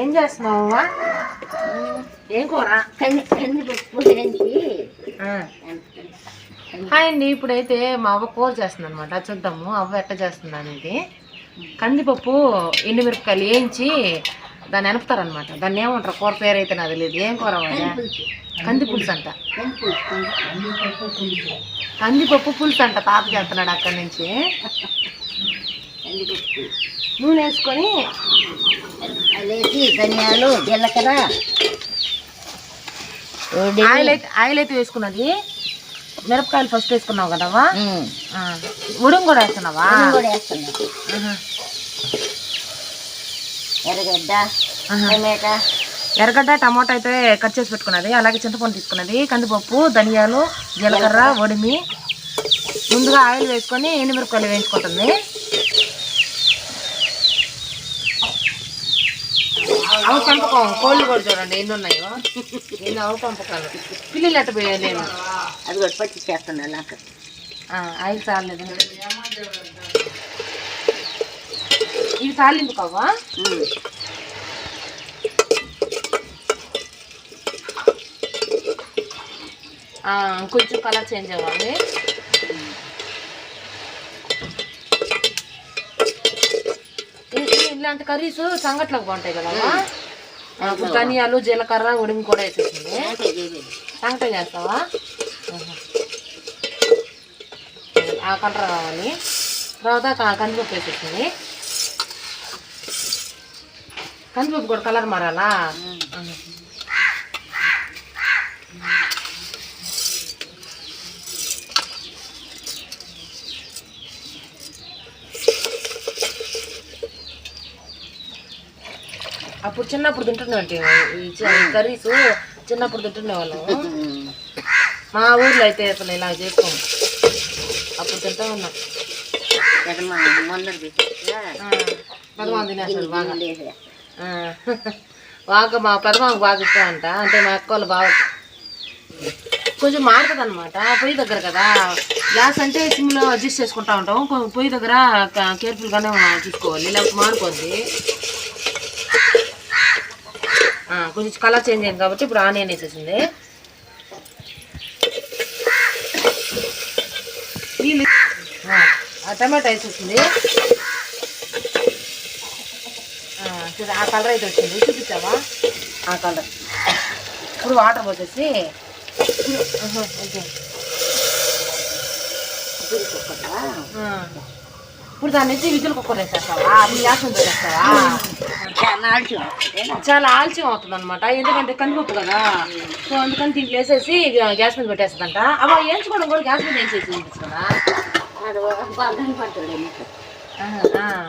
ఏం చేస్తున్నావు ఏం కూర. హాయ్ అండి ఇప్పుడైతే మా అవ్వ కూర చేస్తుంది అనమాట చూద్దాము అవ్వ ఎట్ట చేస్తుంది అనేది. కందిపప్పు ఎండుమిరపకాయలు వేయించి దాన్ని ఎనపుతారనమాట దాన్ని ఏమంటారు? కూర పేరు అయితే నాకు తెలియదు ఏం కూర కంది పులుసు అంట. కందిపప్పు పులుసు అంట. తాత చేస్తున్నాడు అక్కడి నుంచి. నూనె వేసుకొని అదేసి ధనియాలు జీలకర్ర. ఆయిల్ అయితే ఆయిల్ అయితే వేసుకున్నది. మిరపకాయలు ఫస్ట్ వేసుకున్నావు కదవా ఉమ్. ఉడుం కూడా వేస్తున్నావా? కూడా వేస్తున్నాం. ఎర్రగడ్డ. టమాటా. ఎర్రగడ్డ టమాటా అయితే కట్ చేసి పెట్టుకున్నది. అలాగే చింతపండు తీసుకున్నది. కందిపప్పు ధనియాలు జీలకర్ర. ఒడిమి. ముందుగా ఆయిల్ వేసుకొని ఎండుమిరపకాయలు వేయించుకుంటుంది. అవ పెంపకం కోళ్ళు కూడా చూడండి ఎన్ని ఉన్నాయో. ఎన్ని అవ పెంపకాలు. పిల్లలు ఎట్ట పోయలేను అది కూడా పచ్చి చేస్తున్నా నాకు ఆయిల్ చాలేదు ఇవి తాలింపు. ఆ, కొంచెం కలర్ చేంజ్ అవ్వాలి. ఇలాంటి కర్రీస్ సంగట్లకు బాగుంటాయి కదా ఇప్పుడు ధనియాలు జీలకర్ర ఉడిమి కూడా వేసేసింది. సంగట చేస్తావా. ఆ కలర్ రావాలి. తర్వాత కందిపప్పు వేసేసింది. కందిపప్పు కూడా కలర్ మారాలా ఆహా. అప్పుడు చిన్నప్పుడు తింటున్నట్టు కర్రీస్ చిన్నప్పుడు తింటుండే వాళ్ళం మా ఊర్లో అయితే అసలు ఇలా చేసుకోము అప్పుడు తింటా ఉన్నాం. ఎక్కడ మా తినేస్తాడు బాగా. బాగా మా పెదమాకు బాగా ఇష్టం అంట అంటే మా అక్క వాళ్ళు బాగా కొంచెం మారుతుంది అనమాట పొయ్యి దగ్గర కదా. గ్యాస్ అంటే సిమ్లో అడ్జస్ట్ చేసుకుంటా ఉంటాం. పొయ్యి దగ్గర కేర్ఫుల్గానే చూసుకోవాలి. లేకపోతే మారిపోద్ది. కొంచెం కలర్ చేంజ్ అయింది కాబట్టి ఇప్పుడు ఆనియన్ వేసేసింది. టమాటా వేసేసింది. ఆ, చూడు ఆ కలర్ అయితే వచ్చింది. చూపించావా? ఆ కలర్. ఇప్పుడు వాటర్ పోసేసి ఓకే. ఇప్పుడు దాన్ని వచ్చి విధులు కుక్కర్ వేసేస్తావా? అది గ్యాస్ మీద పెట్టేస్తావా చాలా ఆలస్యం? చాలా ఆలస్యం అవుతుంది అనమాట ఎందుకంటే కందిపప్పు కదా. సో అందుకని దీంట్లో వేసేసి గ్యాస్ మీద పెట్టేస్తుందంట. అవ వేయించుకోవడం కూడా గ్యాస్ మీద వేసేసి కదా. నీకు. ఆహా, ఆ.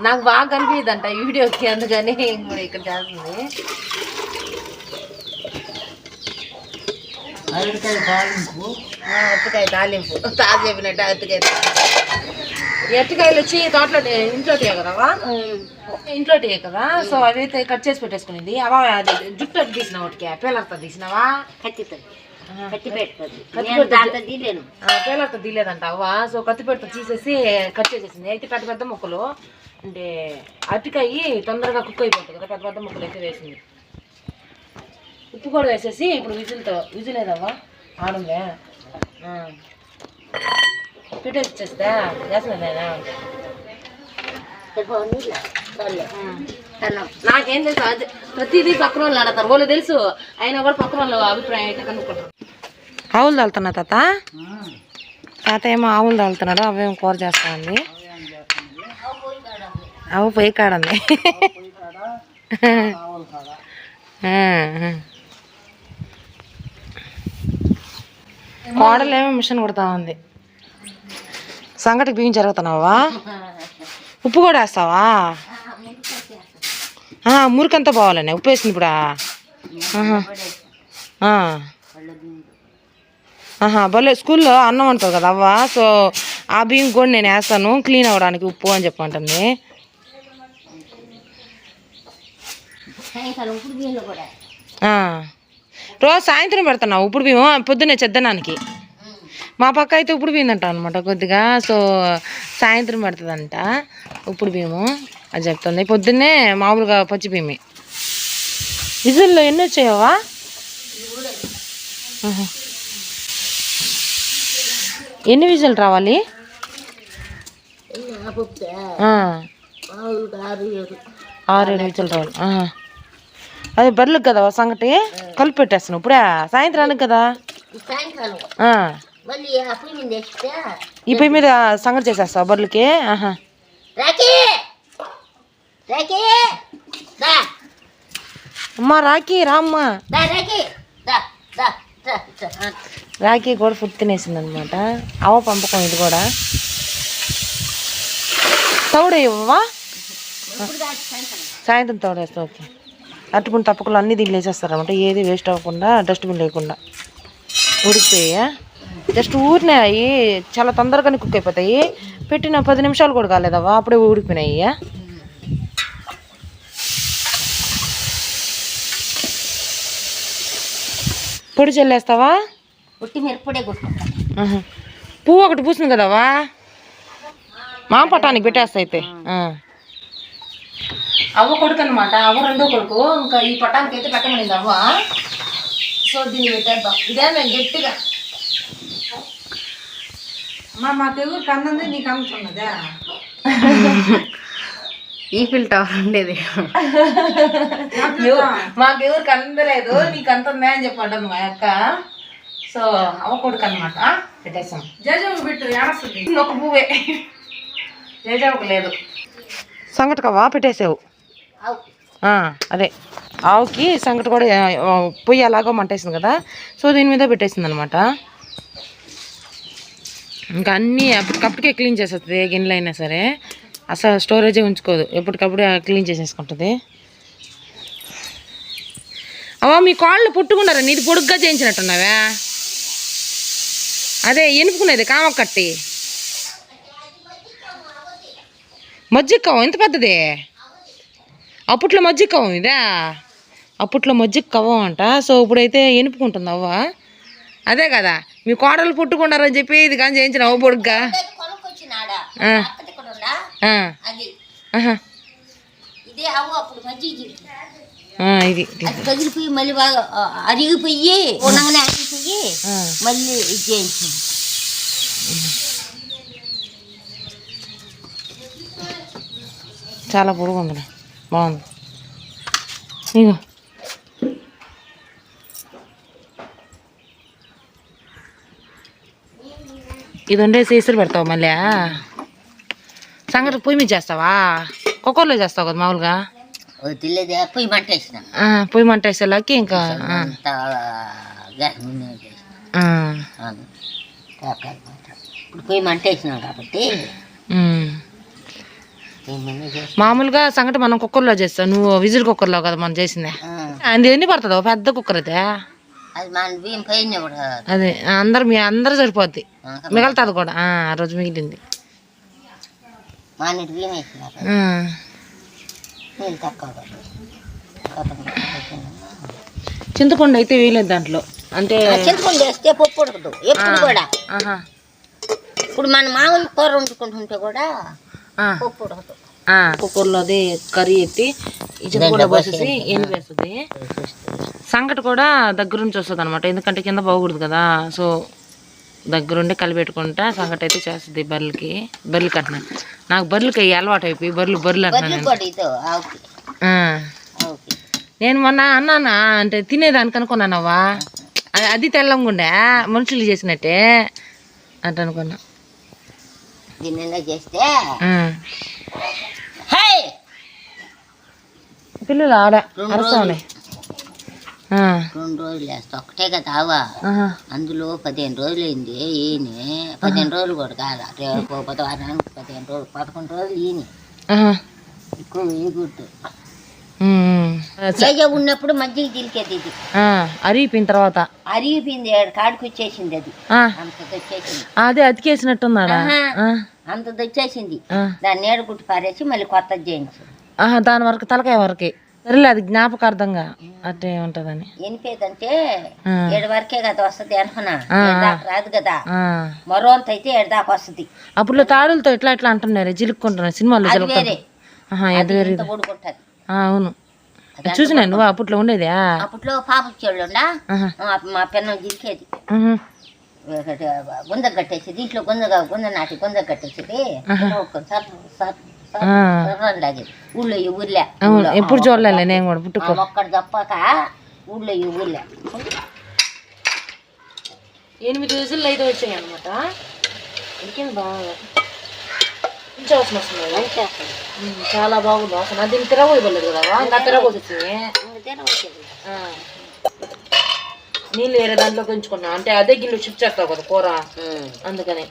నాకు బాగా కనిపించదంట ఈ వీడియోకి అందుకని ఇప్పుడు ఇక్కడ చేస్తుంది. ఆ, అరటికాయ తాలింపు. తాత చెప్పినట్టు అరటికాయ అరటికాయలు వచ్చి తోటలో ఇంట్లోటివే కదవా ఇంట్లోటివే కదా సో అవి అయితే కట్ చేసి పెట్టేసుకునేది. అవా అది జుట్టు అటు తీసిన వాటికి పేలర్తో తీసినావా? కత్తితో. కత్తి కత్తి పేలర్తో తీయలేదంట అవ్వ. సో కత్తిపెడత తీసేసి కట్ చేసేసింది. అయితే పెద్ద పెద్ద ముక్కలు. అంటే అరటికాయ తొందరగా కుక్ అయిపోతుంది కదా పెద్ద పెద్ద ముక్కలు అయితే వేసింది. ఉప్పు కూడా వేసేసి ఇప్పుడు విజిల్తో విజిల్ ఏదవ్వా? ఆడుందే? నాకేం తెలుసు అదే ప్రతిదీ పక్కన వాళ్ళు ఆడతారు. వాళ్ళు తెలుసు అయినా కూడా పక్కన వాళ్ళు అభిప్రాయం అయితే కనుక్కుంటారు. ఆవులు తాలుతున్నా తాత? తాత ఏమో ఆవులు తాలుతున్నాడు అవేం కూర చేస్తా ఉంది అవు పొయ్యి కాడంది. కోడలేమో మిషన్ కుడతా ఉంది. సంగటికి బియ్యం జరుగుతున్నావా ఉప్పు కూడా వేస్తావా? మురికంతా పోవాలండి ఉప్పు వేసింది ఇప్పుడు? భలే. స్కూల్లో అన్నం ఉంటుంది కదా అవ్వ? సో ఆ బియ్యం కూడా నేను వేస్తాను. క్లీన్ అవ్వడానికి ఉప్పు అని చెప్పంటుంది. రోజు సాయంత్రం పెడుతున్నావు ఇప్పుడు బియ్యం. పొద్దున్నే చెద్దనానికి మా పక్క అయితే ఇప్పుడు పోయిందంట అనమాట కొద్దిగా. సో సాయంత్రం పడుతుందంట ఇప్పుడు బియ్యము అది చెప్తుంది. పొద్దున్నే మామూలుగా పచ్చి బియ్యమే విజిల్లో ఎన్ని వచ్చాయవా. ఎన్ని విజిల్ రావాలి. ఆరు ఏడు విజిల్ రావాలి. అదే బర్రెలకు కదా సంగటి? కలిపి పెట్టేస్తాను ఇప్పుడే? సాయంత్రానికి కదా? ఈ పొయ్యి మీద సంగటి చేసేస్తావు బర్రెలకి? ఆహా. అమ్మా రాఖీ రామ్మా. రాఖీ. కూడా ఫుడ్ తినేసింది అనమాట అవ పంపకం ఇది కూడా. తౌడు ఇవ్వవా? ఇప్పుడు సాయంత్రం. తోడేస్తా ఓకే. అట్టుకుని తప్పకుండా అన్నీ దీన్ని వేసేస్తారనమాట. ఏది వేస్ట్ అవ్వకుండా డస్ట్బిన్ లేకుండా. ఉడికిపోయా జస్ట్ ఊరినే అవి చాలా తొందరగానే కుక్ అయిపోతాయి. పెట్టిన పది నిమిషాలు కూడా కాలేదవ్వా? అప్పుడే ఉడికిపోయినాయి పొడి చల్లేస్తావా. పువ్వు ఒకటి పూసింది కదవా మా పటానికి పెట్టేస్తా అయితే. అవ్వ కొడుకు అనమాట అవ్వ రెండో కొడుకు. ఇంకా ఈ పటానికి అయితే పెట్టమనింది అవ్వ. సో దీన్ని పెట్టేద్దాం. ఇదే మేము గట్టిగా ఈ ఫిల్టర్ ఉండేది. మాకెవరికి అందలేదు నీకు అంత ఉందా అని చెప్పండి మా అక్క. సో అవ్వ కొడుకు అనమాట పెట్టేసాం జేజావు పెట్టు ఏడస్తుంది? ఒక పువ్వే. జేజావుకు లేదు. సంగటికవ్వా పెట్టేసావు. అవు ఆ, అదే. ఆవుకి సంగటి కూడా పొయ్యి అలాగో మంటేసింది కదా. సో దీని మీద పెట్టేసింది అనమాట ఇంకా అన్నీ అప్పటికప్పటికే క్లీన్ చేసేస్తుంది ఏ గిన్నెలు అయినా సరే. అసలు స్టోరేజే ఉంచుకోదు ఎప్పటికప్పుడే క్లీన్ చేసేసుకుంటుంది. అవా మీ కాళ్ళు పుట్టుకున్నారా? నీది పొడుగ్గా చేయించినట్టున్నావా? అదే ఎనుపుకునేది కామ కట్టి. మజ్జిగ ఎంత పెద్దది? అప్పట్లో మజ్జిక్కవం ఇదా అప్పట్లో మజ్జిక్కవం అంట సో ఇప్పుడైతే ఎనుపుకుంటుంది అవ్వ. అదే కదా మీ కోడలు పుట్టుకున్నారని చెప్పి ఇది కానీ చేయించిన పొడుగ్గా? ఆహా, ఇదే పగిలిపోయి మళ్ళీ బాగా అరిగిపోయి ఉండగానే అరిగిపోయి మళ్ళీ ఇది చేయించింది చాలా పొడుగు ఉంది బాగుంది. ఇగో. ఇది వండేసి ఇసురు పెడతావు మళ్ళీ సంగటి పొయ్యి మీద చేస్తావా? కుక్కర్లో చేస్తావు కదా మామూలుగా? పొయ్యి మంట వేసేలాకి ఇంకా మాట. కాబట్టి. మామూలుగా సంగటి మనం కుక్కర్లో చేస్తావు నువ్వు విజిల్ కుక్కర్లో కదా మనం చేసిందే. అది ఎన్ని పడుతుందో? పెద్ద కుక్కర్ అయితే అది అందరు మీ అందరు సరిపోద్ది. మిగలుతుంది కూడా. ఆ రోజు మిగిలింది. చింతపండు అయితే వేయలేదు దాంట్లో. అంటే చింతపండు వేస్తే పప్పు ఉడకదు. ఎప్పుడు కూడా. ఇప్పుడు మన మామూలు కూర వండుకుంటుంటే కూడా పప్పు ఉడకదు. కుక్కర్లో అదే కర్రీ ఎత్తి ఈ చింతపండు పోసేసి వేస్తుంది సంగటి కూడా దగ్గరుంచి వస్తుంది అనమాట ఎందుకంటే కింద పోకూడదు కదా. సో దగ్గరుండి కలిపెట్టుకుంటా సంగటి అయితే చేస్తుంది బర్రెలకి. బర్రెలకి అంటున్నా నాకు బర్రెలకి అలవాటు అయిపోయి బర్రెలు బర్రెలు అంటున్నాను కూడా నేను మొన్న అన్నానా అంటే తినేదానికి అనుకున్నానవ్వా అది తెల్లంగుండే మనుషులు చేసినట్టే అంట అనుకున్నా చేస్తే? పిల్లలు ఆడ రెండు రోజులు. వేస్తా ఒకటే కదా ఆవా అందులో పదిహేను రోజులు అయింది ఈయన. పదిహేను రోజులు కూడా కాదు? రేపు పదిహేను రోజులు పదకొండు రోజులు ఈయన. ఎక్కువ వేయకూడదు. ఉన్నప్పుడు మజ్జిగ చిలికేది ఇది. అరిగిపోయిన తర్వాత. అరిగిపోయింది కాడికి వచ్చేసింది అది. అదే అతికేసినట్టున్నాడా అంత వచ్చేసింది. దాన్ని ఏడు గుట్టి పారేసి మళ్ళీ చేయించు. ఆహా, దాని వరకు తలకాయ వరకే. సరేలే అది జ్ఞాపకార్థంగా అట్టే ఉంటుందని. ఎనిపేదంటే. ఏడు వరకే కదా వస్తుంది అనుకున్నా. రాదు కదా. మరో అంత అయితే ఏడు దాకా వస్తుంది. అప్పుడు తాడులతో ఇట్లా ఇట్లా అంటున్నారు జిలుక్కుంటున్నారు సినిమాలో అవును. చూసినా నువ్వు అప్పట్లో ఉండేదా అప్పట్లో పాప చెల్లుండా ఆహా. మా పెన్నం. ఒకటి గుంజ కట్టేసి దీంట్లో గుంజగా గుంజ నాటి ఆ. లాగేది ఊళ్ళో ఈ ఊర్లే. ఎప్పుడు చూడలే నేను కూడా పుట్టుకో. ఒక్కడ తప్పక ఊళ్ళో ఈ ఊర్లే. ఎనిమిది రోజుల్లో అయితే వచ్చాయి అనమాట ఉడికింది బాగా? వాసన వస్తుంది చాలా బాగుంది. వాసన దీన్ని తిరగబోయలేదు కదా? ఇంకా తిరగబోసి వచ్చింది. నీళ్ళు వేరే దాంట్లో ఉంచుకున్నా అంటే అదే గిన్నె షిఫ్ట్ చేస్తావు కదా కూర? అందుకని.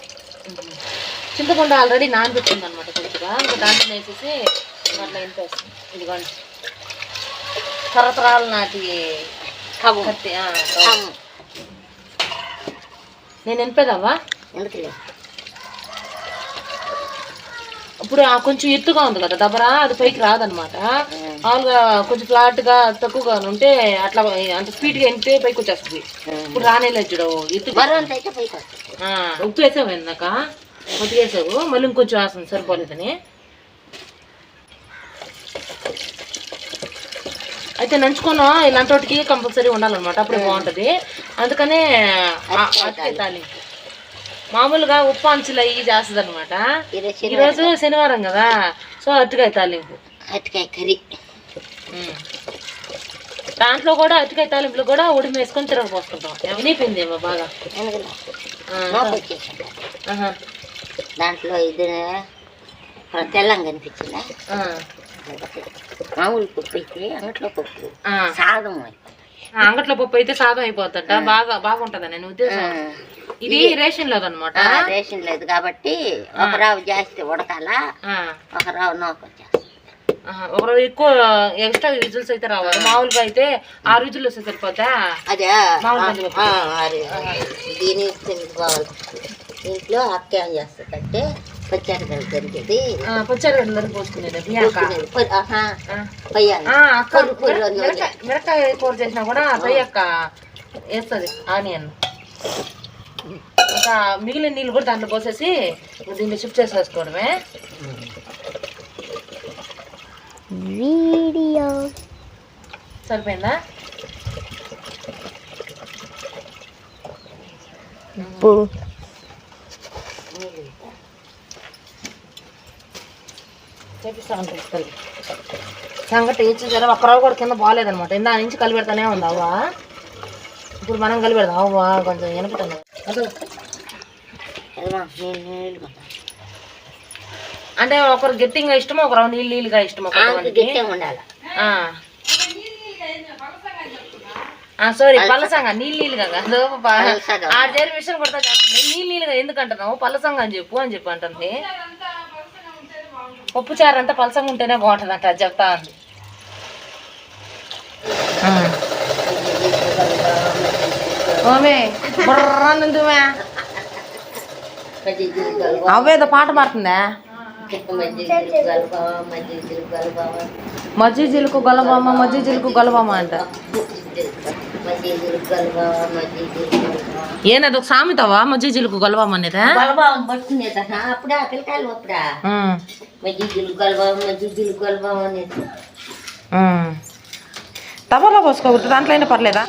చింతపండు ఆల్రెడీ నానబెట్టింది అనమాట కొద్దిగా. ఇంకా దాంట్లో వేసేసి అట్లా ఇంపేస్తాం ఇదిగోండి. తరతరాల నాటి కత్తి. నేను ఎంపేదావా? ఎందుకులే ఇప్పుడు కొంచెం ఎత్తుగా ఉంది కదా దబరా అది పైకి రాదనమాట. మామూలుగా కొంచెం ఫ్లాట్గా తక్కువగా ఉంటే అట్లా అంత స్పీడ్గా ఎంపితే పైకి వచ్చేస్తుంది. ఇప్పుడు రానేలేదు చూడు ఎత్తు ఉప్పు వేసావు ఇందాక కొద్దిగా వేసావు మళ్ళీ ఇంకొంచెం వేస్తుంది సరిపోలేదని. అయితే నంచుకోను ఇలాంటి వాటికి కంపల్సరీ ఉండాలన్నమాట అప్పుడే బాగుంటది. అందుకనే తాలింపు. మామూలుగా ఉప్పు అంచులు అయ్యి చేస్తుంది అనమాట ఈరోజు శనివారం కదా? సో అరటికాయ తాలింపు. అరటికాయ కర్రీ. దాంట్లో కూడా అరటికాయ తాలింపులో కూడా ఉడిమి వేసుకొని తిరగపోసుకుంటాం వినిపింది ఏమో బాగా. దాంట్లో ఇది తెల్లంగా అనిపించిందా ఆ, మామూలు పప్పు అయితే అంగట్లో పప్పు. సాదం ఆ, అంగట్లో పప్పు అయితే సాదం అయిపోతుంట బాగా బాగుంటది నేను ఉద్దేశం? ఇది రేషన్ లేదనమాట. రేషన్ లేదు కాబట్టి ఒక రావు జాస్తి ఉడకాల ఒక రావు నోకు వచ్చేస్తుంది ఒక ఎక్కువ ఎక్స్ట్రా విజిల్స్ అయితే రావాలి మామూలుగా అయితే ఆరు విజిల్ వస్తే సరిపోతా అదే. దీని ఇంట్లో అక్క ఏం చేస్తుందంటే పచ్చడి జరిగేది ఆ, పచ్చడి అందరికి పోసుకునేది మిరకాయ కూర చేసినా కూడా తయ్య అక్క వేస్తుంది ఆనియన్. ఇంకా మిగిలిన నీళ్ళు కూడా దాంట్లో పోసేసి దీన్ని షిఫ్ట్ చేసేసుకోవడమే. వీడియో. సరిపోయిందా? చేపిస్తాను తీసుకెళ్ళి సంగటి ఇచ్చి జర ఒక్కరావు కూడా కింద బాగాలేదనమాట ఇందా నుంచి కలిపెడతానే ఉంది. అవ్వ? ఇప్పుడు మనం కలిపెడదాం అవ్వ? కొంచెం వినపడుతుంది అంటే ఒకరు గట్టిగా ఇష్టం ఒకరు నీళ్ళు నీళ్ళుగా ఇష్టం ఒకరికి గట్టిగా ఉండాలి. సారీ పల్లసంగా నీళ్ళు నీళ్ళుగా. ఆ చేరి మిషన్ కొడతా నీళ్ళు నీళ్ళుగా ఎందుకు అంటున్నావు? పల్లసంగా అని చెప్పు అని చెప్పి అంటుంది. పప్పు చారు అంతా పలసంగా ఉంటేనే బాగుంటుంది అంట అది చెప్తా ఉంది. ఓమే బుర్రనుందుమే అవేదో పాట పాడుతుందా? మజ్జి జిలుకు గొల్లబామ మజ్జి జిలుకు గొల్లబామ అంట ఏనది ఒక సామెతవా మజ్జి జిలుకు గొల్లబామ అనేదా అప్పుడా పిల్లకాయలు అప్పుడా? తవలో పోసుకోవద్దు దాంట్లో అయినా పర్లేదా?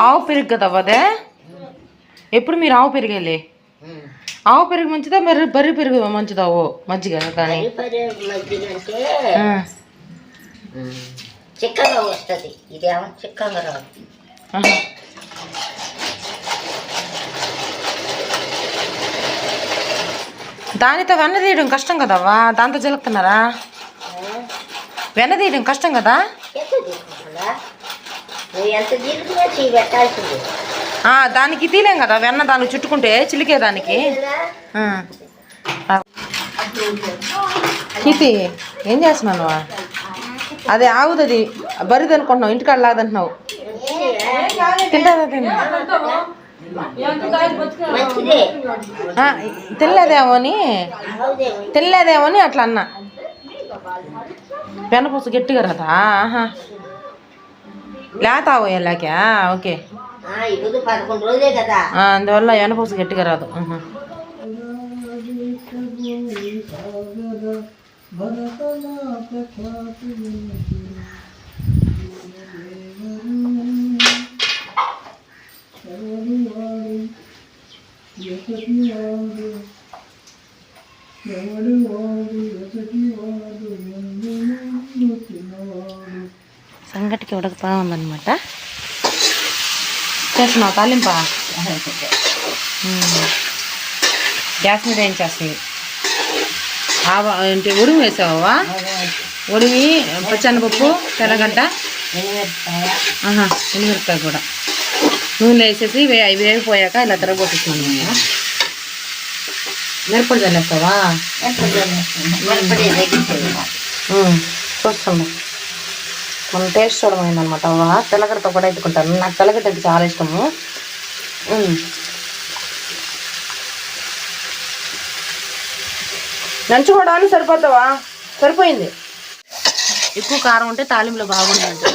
ఆవు పెరుగు కదా అదే ఎప్పుడు మీరు ఆవు పెరిగేలే? ఆవు పెరుగు మంచిదా మరి బర్రె పెరుగు మంచిదావో మజ్జిగ కానీ? పరి మజ్జిగ ఆ. చిక్కగా వస్తుంది. ఇదేమో చిక్కగా రాదు. దానితో వెన్న తీయడం కష్టం కదవ్వా? దాంతో చిలుకుతున్నారా వెన్న తీయడం కష్టం కదా? దానికి తీలేం కదా వెన్న దానికి చుట్టుకుంటే చిలికే దానికి. కీర్తి ఏం చేస్తున్నాను అదే ఆగుతుంది బరిది అనుకుంటున్నావు ఇంటికాడ లాగదంటున్నావు. తింటారా తిన్నా తినలేదేమో అని అట్లా అన్నా పెనపూస గట్టిగా రాదా ఆహా లేతావు ఎలాకా ఓకే ఆ, ఇప్పుడు సంగటికి ఉడకతా ఉందన్నమాట. చేస్తున్నావు తాలింపా. గ్యాస్ మీద ఏం చేస్తుంది ఆవా ఏంటి ఉడిమి వేసావా? ఉడిమి పచ్చనపప్పు తెల్లగడ్డ? ఎనిమిరపకాయ కూడా. నూనె వేసేసి వే అవి వేగిపోయాక ఇలా మిరపడి చల్లేస్తావా? మిరపడి ఉమ్, చూస్తుండే మనం టేస్ట్ చూడమైందనమాట అవ్వ తెల్లగడ్డతో కూడా ఎత్తుకుంటాను. నాకు తెల్లగడ్డ అంటే చాలా ఇష్టము. నంచుకోవడానికి సరిపోతావా? సరిపోయింది. ఎక్కువ కారం ఉంటే తాలింపులో బాగుంటుంది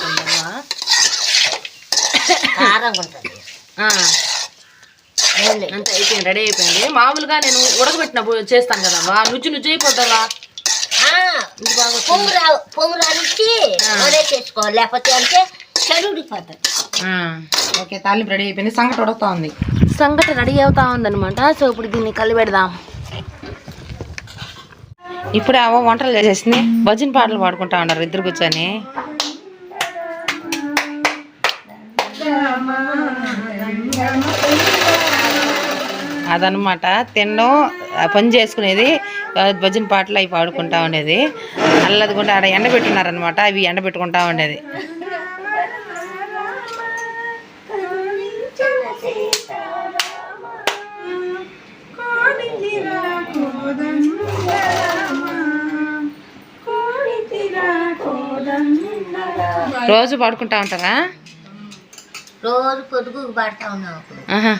ఉంటుంది అంతే అయిపోయింది రెడీ అయిపోయింది. మామూలుగా నేను ఉడకబెట్టిన చేస్తాను కదా. నుజ్జు నుజ్జు అయిపోతావా ఇది బాగా వచ్చింది. పొంగు రా పొంగు రానిచ్చి వడే చేసుకోవాలి లేకపోతే అంటే చెడుడిపోతుంది ఆ, ఓకే తాలింపు రెడీ అయిపోయింది సంగటి ఉడుకుతా ఉంది. సంగటి రెడీ అవుతా ఉందన్నమాట. సో ఇప్పుడు దీన్ని కలిపి పెడదాం. ఇప్పుడే అవ్వ వంటలు చేసేసింది. భజన పాటలు పాడుకుంటా ఉన్నారు ఇద్దరు కూర్చొని. అదనమాట తినడం పని చేసుకునేది భజన పాటలు అవి పాడుకుంటా ఉండేది. అల్లది కూడా ఆడ ఎండబెట్టున్నారనమాట అవి ఎండబెట్టుకుంటా ఉండేది. రోజు పాడుకుంటా ఉంటారా? రోజు పొదుగు పడతా ఉన్నాం అప్పుడు. ఆహా.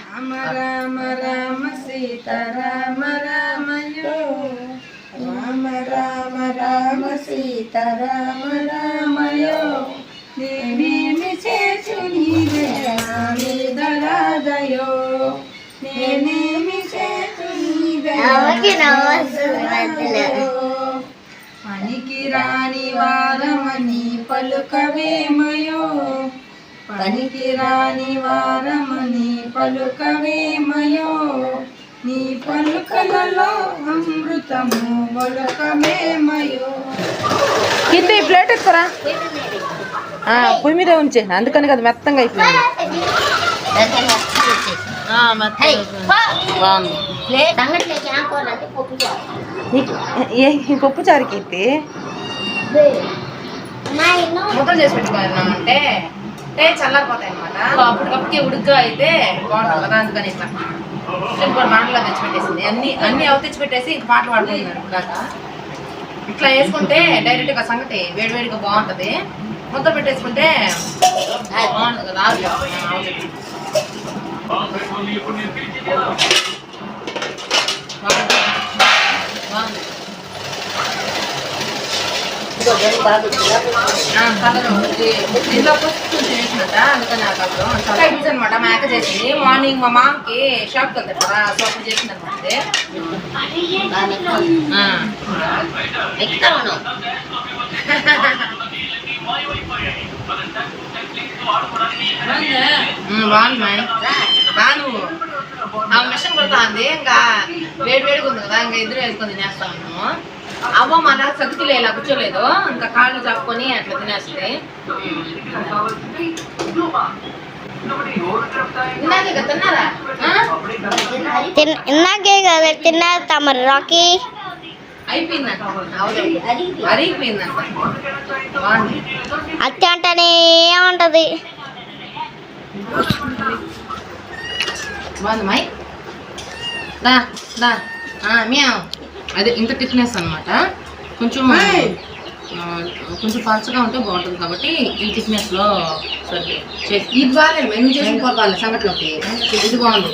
ఆమెకి నవ్వొస్తుంది మధ్యలో. పనికి రాని వారమని పలుకవేమయో. పనికి రాని వారమని పలుకవేమయో నీ పలుకలలో అమృతము ఒలకమేమయో కింద ఈ ప్లేట్ ఆ, పొయ్యి మీద ఉంచే. అందుకని కదా మెత్తంగా అయిపోయింది. పప్పు చారు. నీకు ఏ ఈ పప్పు చారుకి. ముద్దలు చేసి పెట్టుకున్నామంటే అంటే చల్లారిపోతాయి అనమాట అప్పటికప్పటికే ఉడుగ్గా అయితే బాగుంటుంది. కదా అందుకని ఇట్లా చికెన్ కూడా మాటలో తెచ్చిపెట్టేసింది. అన్ని అన్ని అవి తెచ్చిపెట్టేసి ఇంక పాటలు పాడుకుంటున్నారు ఇప్పుడాక. ఇట్లా వేసుకుంటే డైరెక్ట్గా సంగతి వేడివేడిగా బాగుంటుంది. మొత్తం పెట్టేసుకుంటే బాగుంటుంది కదా బాగుంది. బాగుంది. ఇదిగో రెండు బాగా వచ్చిందా? ఆ, కలరు. ఇది- దీంట్లో పసుపు చేసినట్ట అందుకని ఆ కలరు చాలా ఐటమ్స్ అనమాట మా అక్క చేసింది. మార్నింగ్ మా మామకి షాప్కి వెళ్తారు కదా సో అప్పుడు చేసింది అనమాట. బాగుంది మేడం బా నువ్వు. ఆ మిషన్ కొడతా ఉంది ఇంకా వేడి వేడిగా ఉంది కదా ఇంకా ఇద్దరు వేసుకొని తినేస్తా ఉన్నాము అవ్వ మన సతుకులు ఇలా కూర్చోలేదు. ఇంకా కాళ్ళు చాపుకొని అట్లా తినేస్తుంది. ఇందాక కదా తిన్నారు? తమరు. రాకి. అత్త అంటేనే ఉంటది బాగుంది మై దా దా. ఆ, మ్యావ్. అదే ఇంత టిఫినెస్ అనమాట కొంచెం కొంచెం పలచగా ఉంటే బాగుంటుంది కాబట్టి ఈ థిక్నెస్లో సరే ఇది బాగాలేదు నువ్వు చేసిన సంగట్లోకి. ఇది బాగుంది.